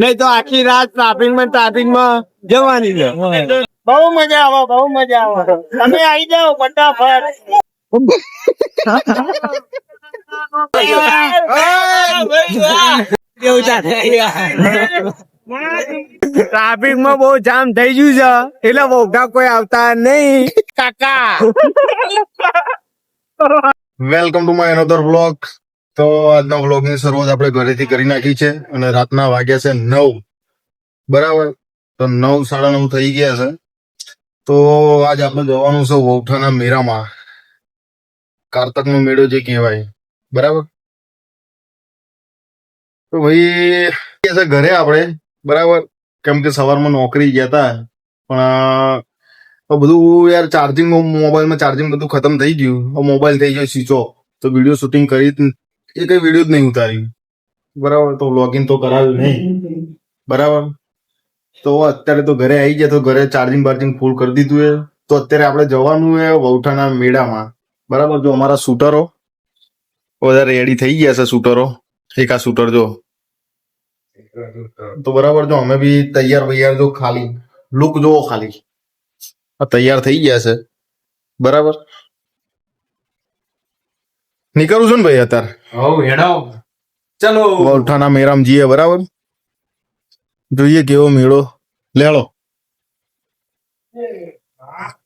નહીં તો આખી રાત ટ્રાફિકમાં ટ્રાફિકમાં જવાની છે. બહુ મજા આવે બહુ મજા આવે. તમે આવી જાઓ ફટાફટ. ટ્રાફિકમાં બહુ જામ થઈ ગયું છે. એટલે વોગા કોઈ આવતા નહીં. કાકા. Welcome to my another vlog તો આજના વ્લોગની શરૂઆત આપણે ઘરેથી કરી નાખી છે અને રાતના વાગ્યા છે નવ. બરાબર? તો નવ, સાડા નવ થઈ ગયા છે. તો આજ આપણે જવાનું છે વૌઠાના મેળામાં. કારતક નો મેળો જે કહેવાય. બરાબર? તો ભાઈ છે ઘરે આપણે. બરાબર? કેમ કે સવારમાં નોકરી ગયા હતા પણ બધું યાર ચાર્જિંગ મોબાઈલમાં ચાર્જિંગ બધું ખતમ થઈ ગયું. મોબાઈલ થઈ ગયો સ્વિચ તો વીડિયો શૂટિંગ કરી એ કઈ વીડિયો જ નહીં ઉતાર્યું બરાબર, તો લોગિન તો કરાવ્યું નહીં. બરાબર? તો અત્યારે તો ઘરે આવી ગયા તો ઘરે ચાર્જિંગ બાર્જિંગ ફૂલ કરી દીધું એ તો અત્યારે આપણે જવાનું છે વૌઠાના મેળામાં. બરાબર? જો અમારા શૂટરો બધા રેડી થઈ ગયા છે શૂટરો એક આ શૂટર જો. તો બરાબર, જો અમે બી તૈયાર વૈયાર જો ખાલી. લુક જોવો ખાલી. તૈયાર થઈ ગયા છે. બરાબર? નીકળું છું ને ભાઈ અત્યારે? હવ હેડાવ ચલો. વૌઠાના મેરામ જઈએ બરાબર? જોઈએ કેવો મેળો. લેડો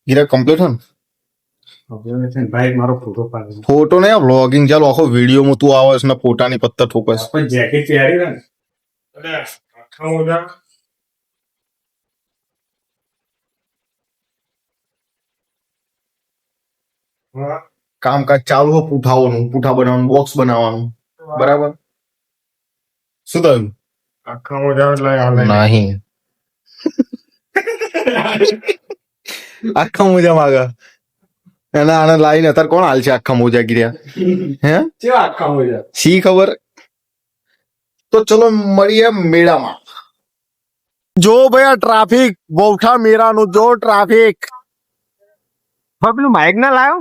ગીરા કમ્પ્લીટ છે ને? ભાઈ મારો ફોટો પાડી ફોટો નહીં વ્લોગિંગ ચાલો. આખો વિડીયોમાં તું આવે છે ને ફોટાની પત્તર ઠોકસ પણ જેકેટ પહેરી ને. કામકાજ ચાલુ હોય પૂઠાઓનું પૂઠા બનાવવાનું બોક્સ બનાવવાનું. બરાબર? શું થયું? આખા મોજા નહીં. આખા મોજા માગે. એના આને લાઈને અત્યારે કોણ હાલ છે આખા મોજા ગીર્યા હે? આખા મોજા? શી ખબર? તો ચલો મળીએ મેળામાં. જો ભાઈ આ ટ્રાફિક બોઠા મેરાનું જો ટ્રાફિક પેલું માઇક ના લાયો?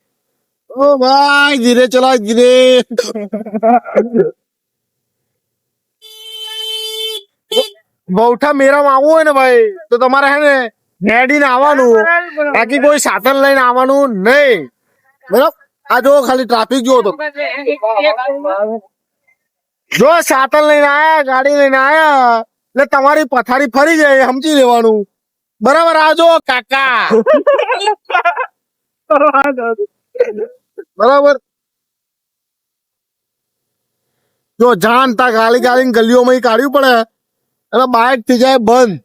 ও ভাই ধীরে চলা ধীরে। બહુઠા મેરામાં આવવું હોય ને ભાઈ તો તમારે હે ને નેડીને આવવાનું બાકી કોઈ સાધન લઈને આવવાનું નહીં બરાબર આ જો ખાલી ટ્રાફિક જો તો જો સાધન લઈને આયા ગાડી લઈને આયા એટલે તમારી પથારી ફરી જાય સમજી લેવાનું। બરાબર આ જો કાકા બરાબર? જો જાણતા ગાલી ગાલી ગલીઓમાં ઈ કાઢ્યું પડે અને બાઇક થઈ જાય બંધ.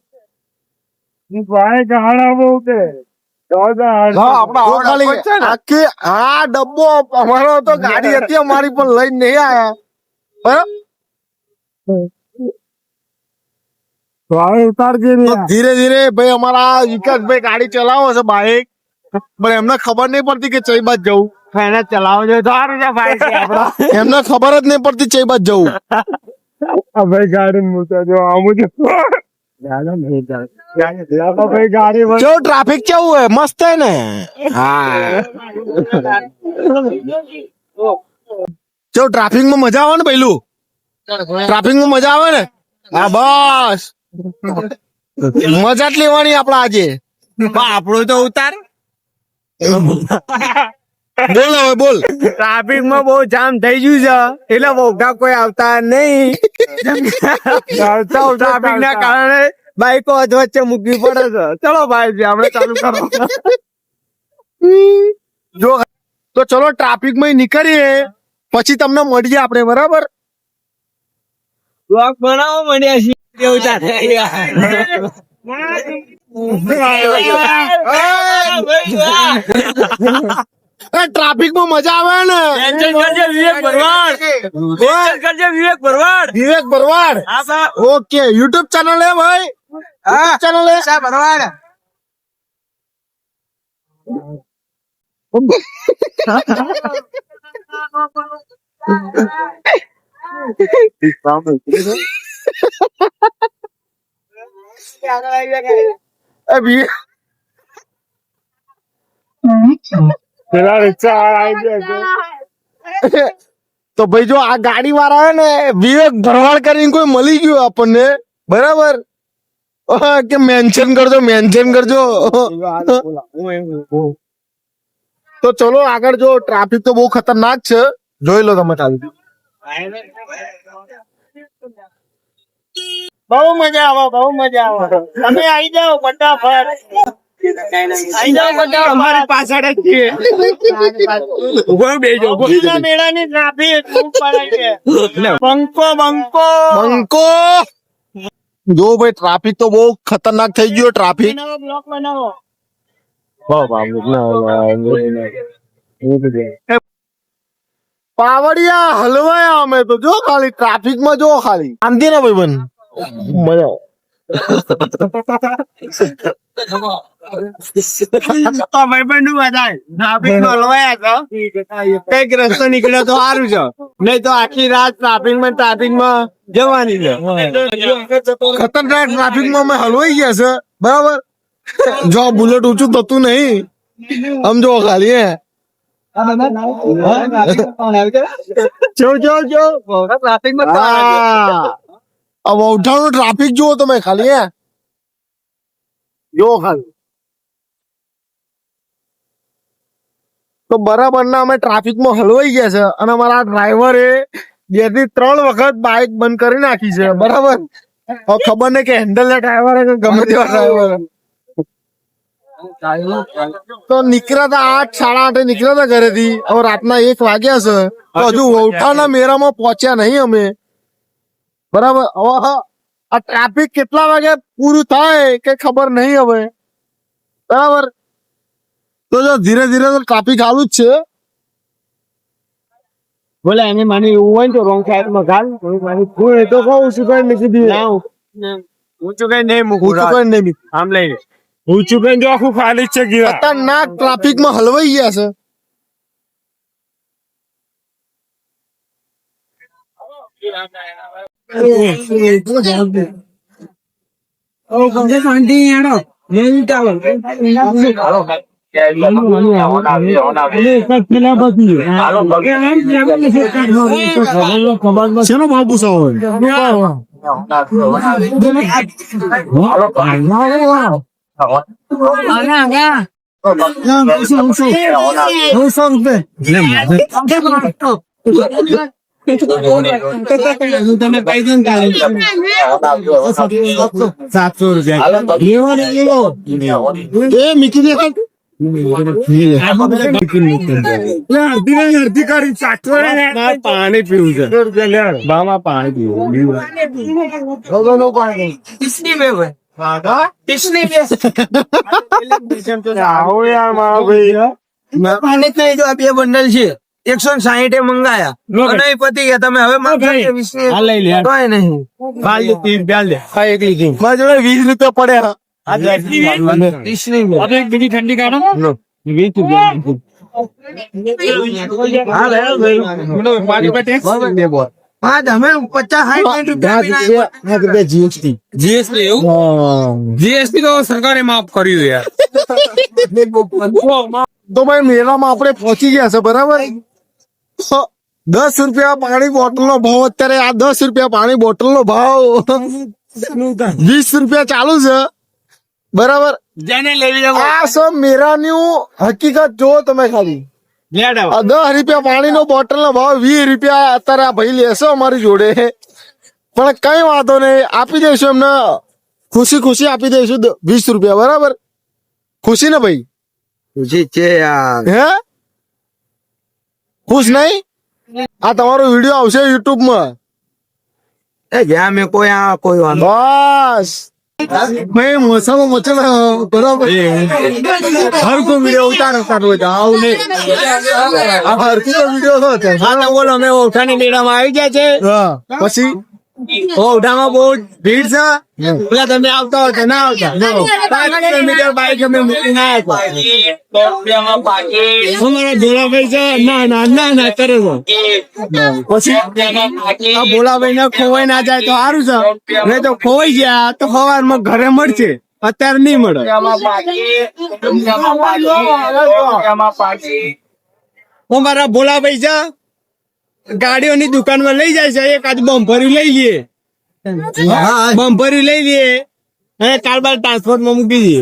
હા ડબ્બો અમારો તો ગાડી હતી અમારી પણ લઈને નહીં આયા. બરાબર? ભાઈ ધીરે ધીરે ભાઈ અમારા વિકાસભાઈ ગાડી ચલાવો છે બાઇક પણ એમને ખબર નહીં પડતી કે ચઈ બાદ જવું. એને તો સારું છે ભાઈ છે એમને ખબર જ નહીં પડતી ચઈ બાદ જવું. ભાઈ ગાડી મૂકતા જો આવું જ જો ટ્રાફિક કેવું હે મસ્ત હે ને? હા. જો ટ્રાફિકમાં મજા આવે ને પેલું ટ્રાફિકમાં મજા આવે ને? હા બસ. મજા જ લેવાની આપડે આજે. આપણું તો ઉતાર. બોલ. હવે બોલ. ટ્રાફિકમાં બહુ જામ થઈ ગયું છે. એટલે વોગા કોઈ આવતા નહીં. ટ્રાફિક ના કારણે બાઈકો વચ્ચે મૂકવી પડે છે. ચલો ભાઈ આપણે ચાલુ કરો. જો તો ચલો ટ્રાફિકમાં નીકળીએ. પછી તમને મળીએ આપણે બરાબર? બ્લોક બનાવો મળ્યા છીએ. એવું ચાલે. ટ્રાફિકમાં મજા આવે ને મેન્શન કરજે વિવેક ભરવાડ મેન્શન કરજે વિવેક ભરવાડ વિવેક ભરવાડ હા સા ઓકે યુટ્યુબ ચેનલ હે ભાઈ યુટ્યુબ ચેનલ હે ભરવાડ એ વિવેક પેલા રિક્ષા આવી ગયા તો. ભાઈ જો આ ગાડી વાળા હે ને વિવેક ભરવાડ કરીને કોઈ મળી ગયું આપણને. બરાબર? કે મેન્શન કરજો મેન્શન કરજો. તો ચલો આગળ જો ટ્રાફિક તો બહુ ખતરનાક છે. જોઈ લો તમે ખાલી. બહુ મજા આવે બહુ મજા આવે તમે આવી જાઓ ફટાફટ આવી જાઓ ફટાફટ અમારી પાછળ જ ભાઈ ટ્રાફિક તો બહુ ખતરનાક થઈ ગયો ટ્રાફિક બ્લોક બનાવો પાવડિયા હલવાયા અમે તો જો ખાલી ટ્રાફિકમાં જો ખાલી આંધી ને ભાઈ બન મજા ભાઈબંધનું બધાય ટ્રાફિકમાં હલવાયા હતા કંઈક રસ્તો નીકળ્યો તો સારું છે નહીં તો આખી રાત ટ્રાફિકમાં ટ્રાફિકમાં જવાની છે ખતરનાક ટ્રાફિકમાં અમે હલવાઈ ગયા છે બરાબર જો બુલેટ ઊંચું થતું નહીં આમ જો ખાલી હે જો જો જો ટ્રાફિકમાં આ વૌઠાનું ટ્રાફિક જુઓ તમે ખાલી હે જો ખાલી તો બરાબર ના અમે ટ્રાફિકમાં હલવાઈ ગયા છે અને અમારા ડ્રાઈવરે બેથી ત્રણ વખત બાઇક બંધ કરી નાખી છે બરાબર હવે ખબર નહીં કે હેન્ડલ ના ડ્રાઈવર કે ગમે તેવા ડ્રાઈવર તો નીકળ્યા હતા આઠ સાડા આઠે નીકળ્યા હતા ઘરેથી હવે રાતના એક વાગ્યા છે હજુ વૌઠાના મેળામાં પહોંચ્યા નહીં અમે બરાબર? હવે આ ટ્રાફિક કેટલા વાગે પૂરું થાય કે ખબર નહીં હવે? બરાબર? તો જો ધીરે ધીરે તો ટ્રાફિક ચાલુ જ છે. બોલે એને માની એવું હોય તો રોંગ સાઈડમાં ઘાલ. હું એ તો કહું છું કઈ મૂકી દીધું હું છું કઈ નહીં મૂકું હું કઈ નહીં. આમ લઈને હું છું કઈ જો આખું ખાલી છે ગીરા. ખતરનાક ટ્રાફિકમાં હલવાઈ ગયા છે. വണ്ടിയാണോ ശനോ ബാബു സാഹോദരൻ ഞാൻ સાતસો રૂપિયા. એ મીકી દે અડધી કરી સાતસો પાણી પીવું છે. બામાં પાણી પીવું. આવો યાર મારા ભાઈ. બે બંડલ છે. એકસો ને સાહીઠે મંગાયા. અને પતી ગયા. તમે હવે છો વીસ નહીં. મારા જોડે વીસ રૂપિયા પડ્યા. બીજી ઠંડી કાઢો વીસ રૂપિયા. મારી જીએસટી જીએસટી એવું? જીએસટી તો સરકારે માફ કર્યું યાર. તો ભાઈ મેળામાં આપણે પહોંચી ગયા છે બરાબર? દસ રૂપિયા પાણી બોટલ નો ભાવ અત્યારે આ દસ રૂપિયા પાણી બોટલ નો ભાવ વીસ રૂપિયા ચાલુ છે બરાબર જેને લેવી આ સબ મેળાની હકીકત જો તમે ખાલી લેડ આ દસ રૂપિયા પાણી નો બોટલ નો ભાવ વીસ રૂપિયા અત્યારે આ ભાઈ લેશે અમારી જોડે પણ કઈ વાંધો નહીં આપી દઈશું એમને ખુશી ખુશી આપી દઈશું દ- વીસ રૂપિયા બરાબર ખુશી ને ભાઈ ખુશી છે યાર હે ખુશ નહીં? આ તમારો વીડિયો આવશે યુટ્યુબમાં એ જ્યાં મેં કોઈ આ કોઈ વાંધો બસ. ભાઈ મોસામાં મચલ બરાબર. હરકો વીડિયો ઉતારો ઉતારો હોય તો આવું નહીં. આ હરકો વીડિયો હતો હા બોલો અમે ઓઠાની મેળામાં આવી ગયા છે. પછી? ઓઠામાં બહુ ભીડ છે? પેલા તમે આવતા હોય ના આવતા. પાંચ કિલોમીટર બાઈક અમે મૂકીને આવ્યા અમારા ભોળાભાઈ છે? ના ના ના ના કરે છે પછી? આ ભોળાભાઈ ને ખોવાઈ ના જાય તો સારું છે. નહીં તો ખોવાઈ ગયા તો સવારમાં ઘરે મળશે. અત્યારે નહીં મળે. અમારા ભોળાભાઈ છે? ગાડીઓની દુકાનમાં લઈ જાય છે. એક આજ બમ્પરી લઈ લઈએ બમ્પરી લઈ લઈએ અને કાલ બાર ટ્રાન્સપોર્ટમાં મૂકી દઈએ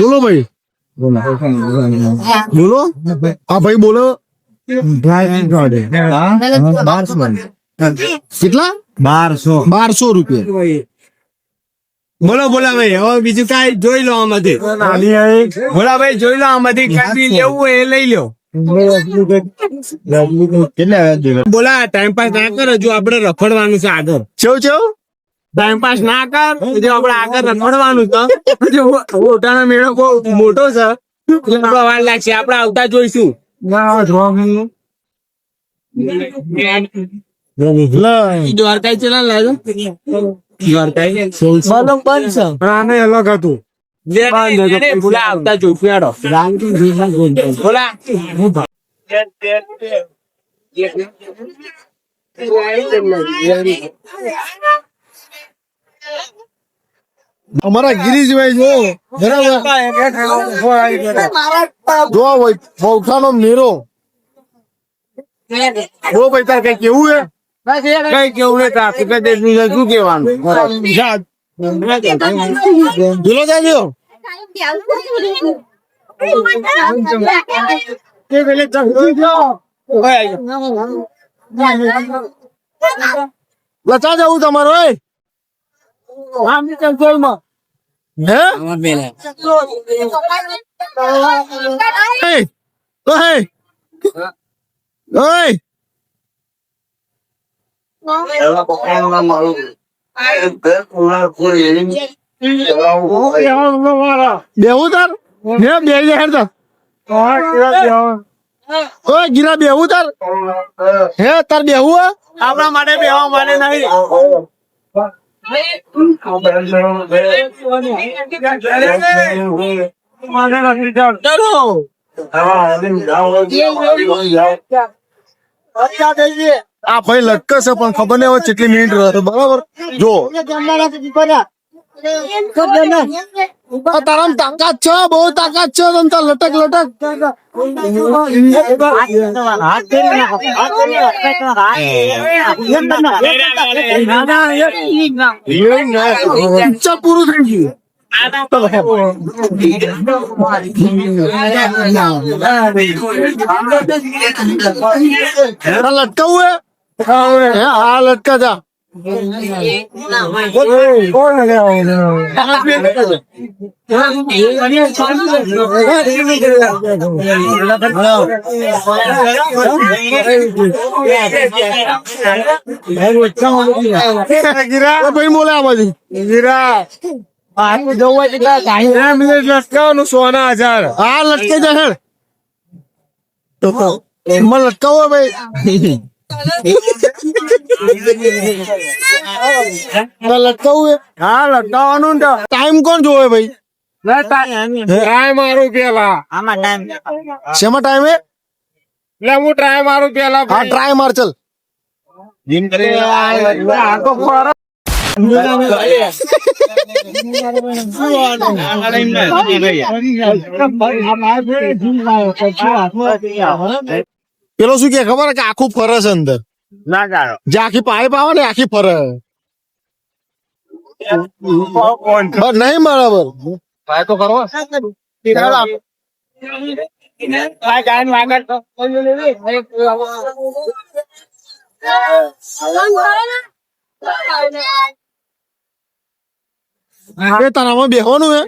બોલો ભાઈ. બોલો. હા ભાઈ બોલો. કેટલા બારસો. બારસો રૂપિયા. બોલો બોલા ભાઈ હવે બીજું કઈ જોઈ લો આમાંથી. બોલા ભાઈ જોઈ લો આમાંથી કઈ લેવું હોય એ લઈ લો. બોલા ટાઈમ પાસ ના કરો હજુ આપડે રખડવાનું છે આગળ. ચેવું ચેવું ટાઈમ પાસ ના કર હજુ આપડે આગળ રખડવાનું છે. જો ઓટાનો મેળો બહુ મોટો છે. એટલે વાર લાગશે આપડે આવતા જોઈશું. દ્વારકા ચલા લાજો દ્વારકા આને અલગ હતું બોલા આવતા જોઈશું યાડો બોલા અમારા ગિરીશભાઈ જો બરાબર? જો ભાઈ પૌઠાનો મેરો. જો ભાઈ તાર કઈ કેવું હે? કઈ કેવું નહીં ટ્રાફિક શું કેવાનું જા. જોલો જાજો લચા જવું તમારો હે? હે comprou uma maluca. બેવું તાર હે બે હજાર તાર ઓય ગીરા બેવું તાર હે તાર બેવું આપણા માટે બેવા માટે નહીં ચલો આ ભાઈ લટકે છે પણ ખબર નહીં હવે કેટલી મિનિટ રહે બરાબર? જો. તારા તાકાત છે બહુ તાકાત છે તાર લટક લટક. પૂરું થઈ ગયું લટકાવું હે હે હા લટકા જા. સોના હજાર. હા લટકે જા હેડ. મને લટકાવો ભાઈ. લટકાવું હા લટકાવવાનું ને ટાઈમ કોણ જોવે ભાઈ? ટ્રાય મારું પેલા. શેમાં ટાઈમ હે એટલે હું ટ્રાય મારું પેલા હા ટ્રાય માર ચલ. જીમ કરી આ તો ફરક પેલો શું કે ખબર કે આખું ફરે છે અંદર? ના જાણો. જે આખી પાઇપ આવે ને આખી ફરે. નહીં બરાબર ટ્રાય તો કરો એ તારામાં બેહવાનું હે?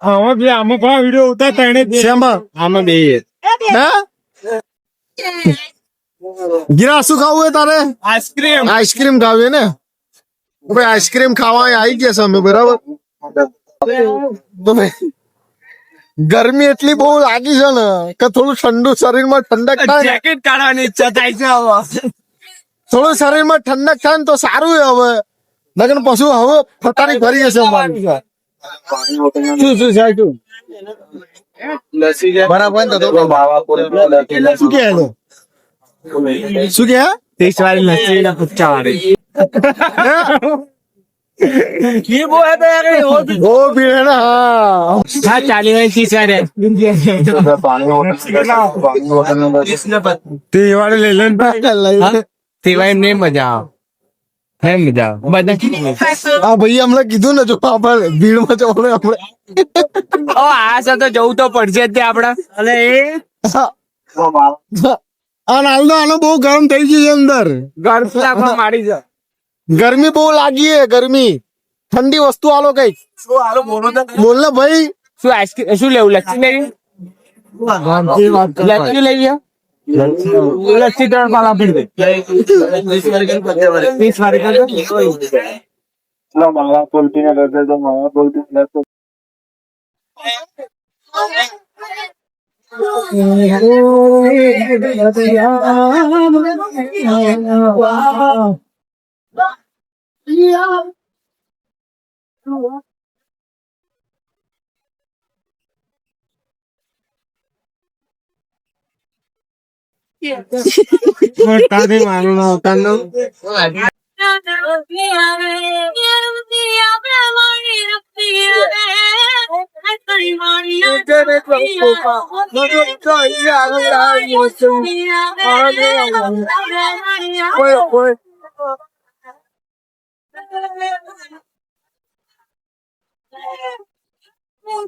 આમાં બે આમાં પણ વીડિયો ઉતાર તને શેમાં? આમાં બે ગિરા શું ખાવું હે તારે? આઈસ્ક્રીમ. આઈસ્ક્રીમ ખાવી ને? ભાઈ આઈસ્ક્રીમ ખાવા આવી ગયા છે અમે બરાબર? ગરમી એટલી બહુ લાગી છે ને કે થોડું ઠંડુ શરીરમાં ઠંડક થાય જેકેટ કાઢવાની ઈચ્છા થાય છે હવે. થોડું શરીરમાં ઠંડક થાય ને તો સારું છે હવે. લગન પશુ હવે ફટારી ભરી જશે અમારી. શું શું સાચું બરાબર શું કે એનો? શું કે ત્રીસ વાળી લસ્સી ને પચાસ વાળી ये वो है तो यार वो भी ઓ ભીડ હે ને હા हाँ चालीस वाली तीस वाले તે વાળે લઈ લે તે વાળી નહીં મજા આવે હે મજા આવે બધા હા ભાઈ હમણાં કીધું ને જો આપણે ભીડમાં જવાનું આપણે ઓ આ છે તો જવું તો પડશે જ તે આપડે અને એ આ તો આનો બહુ ગરમ થઈ ગયું છે અંદર. ગરમી બહુ લાગી છે ગરમી. ઠંડી વસ્તુ આલો કંઈક. બોલ ને ભાઈ. શું આઈસ્ક્રીમ શું લેવું? લચ્છી લેવી લચ્છી લેવી લચ્છી ત્રણ પાલ তাদের মানো না তার নাম Yeah internet bằng phù phật nó được cho ý là nó đã vô sư và nó thấy là mình quay quay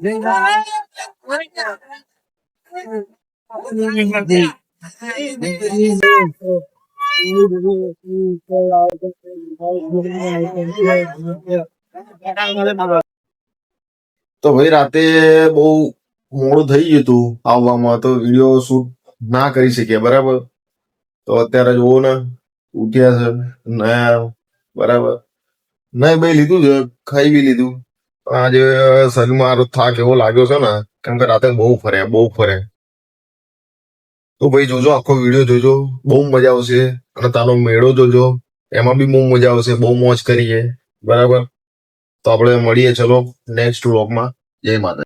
Hãy subscribe cho kênh Ghiền Mì Gõ Để không bỏ lỡ những video hấp dẫn તો ભાઈ રાતે બહુ મોડું થઈ ગયું હતું આવવામાં, તો વીડિયો શૂટ ના કરી શક્યા બરાબર? તો અત્યારે જુઓ ને, ઉઠ્યા છે, નયા, બરાબર? નહીં ભાઈ, લીધું છે, ખાઈ બી લીધું. આજે શરીરમાં થાક એવો લાગ્યો છે ને, કેમ કે રાતે બહુ ફરે બહુ ફરે તો ભાઈ જોજો, આખો વીડિયો જોજો, બહુ મજા આવશે. અને તારો મેળો જોજો, એમાં બી બહુ મજા આવશે, બહુ મોજ કરીએ, બરાબર? તો આપણે મળીએ ચલો નેક્સ્ટ વ્લોગમાં જય માતા